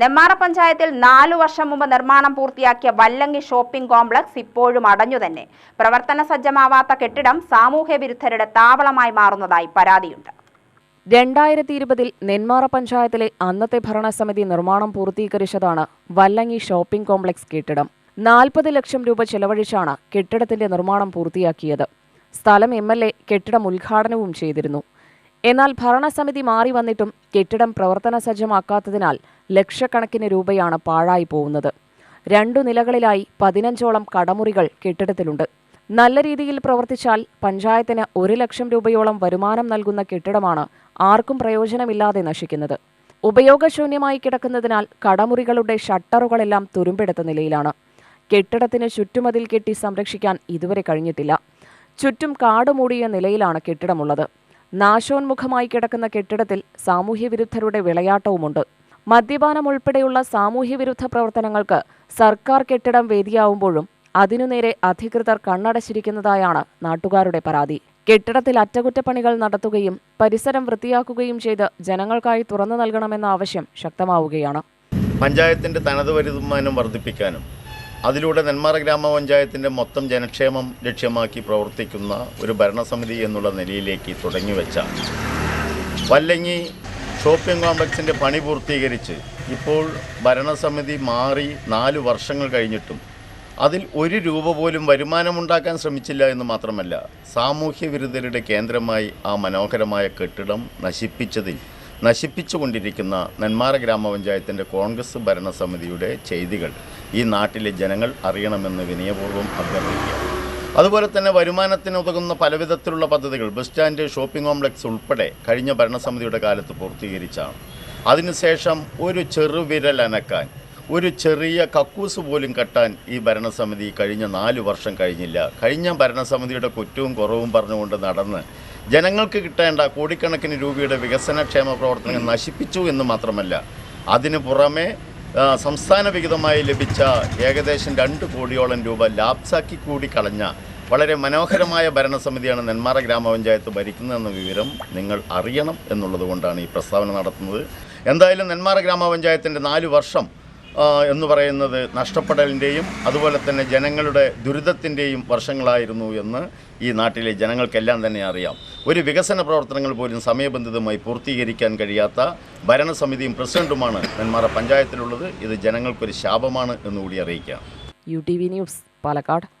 നെമ്മാറ പഞ്ചായത്തിൽ നാലു വർഷം മുമ്പ് നിർമ്മാണം പൂർത്തിയാക്കിയ വല്ലങ്ങി ഷോപ്പിംഗ് കോംപ്ലക്സ് ഇപ്പോഴും അടഞ്ഞു തന്നെ. പ്രവർത്തന സജ്ജമാവാത്ത കെട്ടിടം സാമൂഹ്യ വിരുദ്ധരുടെ താവളമായി മാറുന്നതായി പരാതിയുണ്ട്. രണ്ടായിരത്തി ഇരുപതിൽ നെന്മാറ പഞ്ചായത്തിലെ അന്നത്തെ ഭരണസമിതി നിർമ്മാണം പൂർത്തീകരിച്ചതാണ് വല്ലങ്ങി ഷോപ്പിംഗ് കോംപ്ലക്സ് കെട്ടിടം. നാൽപ്പത് ലക്ഷം രൂപ ചെലവഴിച്ചാണ് കെട്ടിടത്തിന്റെ നിർമ്മാണം പൂർത്തിയാക്കിയത്. സ്ഥലം എം എൽ എ കെട്ടിടം ഉദ്ഘാടനവും ചെയ്തിരുന്നു. എന്നാൽ ഭരണസമിതി മാറി വന്നിട്ടും കെട്ടിടം പ്രവർത്തന സജ്ജമാക്കാത്തതിനാൽ ലക്ഷക്കണക്കിന് രൂപയാണ് പാഴായി പോകുന്നത്. രണ്ടു നിലകളിലായി പതിനഞ്ചോളം കടമുറികൾ കെട്ടിടത്തിലുണ്ട്. നല്ല രീതിയിൽ പ്രവർത്തിച്ചാൽ പഞ്ചായത്തിന് ഒരു ലക്ഷം രൂപയോളം വരുമാനം നൽകുന്ന കെട്ടിടമാണ് ആർക്കും പ്രയോജനമില്ലാതെ നശിക്കുന്നത്. ഉപയോഗശൂന്യമായി കിടക്കുന്നതിനാൽ കടമുറികളുടെ ഷട്ടറുകളെല്ലാം തുരുമ്പെടുത്ത നിലയിലാണ്. കെട്ടിടത്തിന് ചുറ്റുമതിൽ കെട്ടി സംരക്ഷിക്കാൻ ഇതുവരെ കഴിഞ്ഞിട്ടില്ല. ചുറ്റും കാടുമൂടിയ നിലയിലാണ് കെട്ടിടമുള്ളത്. നാശോന്മുഖമായി കിടക്കുന്ന കെട്ടിടത്തിൽ സാമൂഹ്യവിരുദ്ധരുടെ വിളയാട്ടവുമുണ്ട്. മദ്യപാനം ഉൾപ്പെടെയുള്ള സാമൂഹ്യ വിരുദ്ധ പ്രവർത്തനങ്ങൾക്ക് സർക്കാർ കെട്ടിടം വേദിയാവുമ്പോഴും അതിനുനേരെ അധികൃതർ കണ്ണടച്ചിരിക്കുന്നതായാണ് നാട്ടുകാരുടെ പരാതി. കെട്ടിടത്തിൽ അറ്റകുറ്റപ്പണികൾ നടത്തുകയും പരിസരം വൃത്തിയാക്കുകയും ചെയ്ത് ജനങ്ങൾക്കായി തുറന്നു നൽകണമെന്ന ആവശ്യം ശക്തമാവുകയാണ്. പഞ്ചായത്തിന്റെ തനത് വരുമാനം വർദ്ധിപ്പിക്കാനും അതിലൂടെ നെന്മാറ ഗ്രാമപഞ്ചായത്തിന്റെ മൊത്തം ജനക്ഷേമം ലക്ഷ്യമാക്കി പ്രവർത്തിക്കുന്ന ഒരു ഭരണസമിതി എന്നുള്ള നിലയിലേക്ക് തുടങ്ങി വെച്ച വല്ലങ്ങി ഷോപ്പിംഗ് കോംപ്ലക്സിന്റെ പണി പൂർത്തീകരിച്ച് ഇപ്പോൾ ഭരണസമിതി മാറി നാല് വർഷങ്ങൾ കഴിഞ്ഞിട്ടും അതിൽ ഒരു രൂപ പോലും വരുമാനമുണ്ടാക്കാൻ ശ്രമിച്ചില്ല എന്ന് മാത്രമല്ല സാമൂഹ്യ വിരുദ്ധരുടെ കേന്ദ്രമായി ആ മനോഹരമായ കെട്ടിടം നശിപ്പിച്ചതിൽ നശിപ്പിച്ചുകൊണ്ടിരിക്കുന്ന നെന്മാറ ഗ്രാമപഞ്ചായത്തിന്റെ കോൺഗ്രസ് ഭരണസമിതിയുടെ ചെയ്തികൾ ഈ നാട്ടിലെ ജനങ്ങൾ അറിയണമെന്ന് വിനയപൂർവം അഭ്യർത്ഥിക്കുക അതുപോലെ തന്നെ വരുമാനത്തിന് ഉതകുന്ന പലവിധത്തിലുള്ള പദ്ധതികൾ ബസ് സ്റ്റാൻഡ് ഷോപ്പിംഗ് കോംപ്ലക്സ് ഉൾപ്പെടെ കഴിഞ്ഞ ഭരണസമിതിയുടെ കാലത്ത് പൂർത്തീകരിച്ചാണ്. അതിനുശേഷം ഒരു ചെറുവിരൽ അനക്കാൻ ഒരു ചെറിയ കക്കൂസ് പോലും കെട്ടാൻ ഈ ഭരണസമിതി കഴിഞ്ഞ നാല് വർഷം കഴിഞ്ഞില്ല. കഴിഞ്ഞ ഭരണസമിതിയുടെ കുറ്റവും കുറവും പറഞ്ഞുകൊണ്ട് നടന്ന് ജനങ്ങൾക്ക് കിട്ടേണ്ട കോടിക്കണക്കിന് രൂപയുടെ വികസനക്ഷേമ പ്രവർത്തനങ്ങൾ നശിപ്പിച്ചു എന്ന് മാത്രമല്ല അതിനു പുറമെ സംസ്ഥാന വിഹിതമായി ലഭിച്ച ഏകദേശം രണ്ട് കോടിയോളം രൂപ ലാപ്സാക്കി കൂടി കളഞ്ഞ വളരെ മനോഹരമായ ഭരണസമിതിയാണ് നെന്മാറ ഗ്രാമപഞ്ചായത്ത് ഭരിക്കുന്നതെന്ന വിവരം നിങ്ങൾ അറിയണം എന്നുള്ളതുകൊണ്ടാണ് ഈ പ്രസ്താവന നടത്തുന്നത്. എന്തായാലും നെന്മാറ ഗ്രാമപഞ്ചായത്തിന്റെ നാല് വർഷം എന്ന് പറയുന്നത് നഷ്ടപ്പെടലിന്റെയും അതുപോലെ തന്നെ ജനങ്ങളുടെ ദുരിതത്തിന്റെയും വർഷങ്ങളായിരുന്നു എന്ന് ഈ നാട്ടിലെ ജനങ്ങൾക്കെല്ലാം തന്നെ അറിയാം. ഒരു വികസന പ്രവർത്തനങ്ങൾ പോലും സമയബന്ധിതമായി പൂർത്തീകരിക്കാൻ കഴിയാത്ത ഭരണസമിതിയും പ്രസിഡന്റുമാണ് നെന്മാറ പഞ്ചായത്തിലുള്ളത്. ഇത് ജനങ്ങൾക്കൊരു ശാപമാണ് എന്നുകൂടി അറിയിക്കാം. U T V news Palakkad.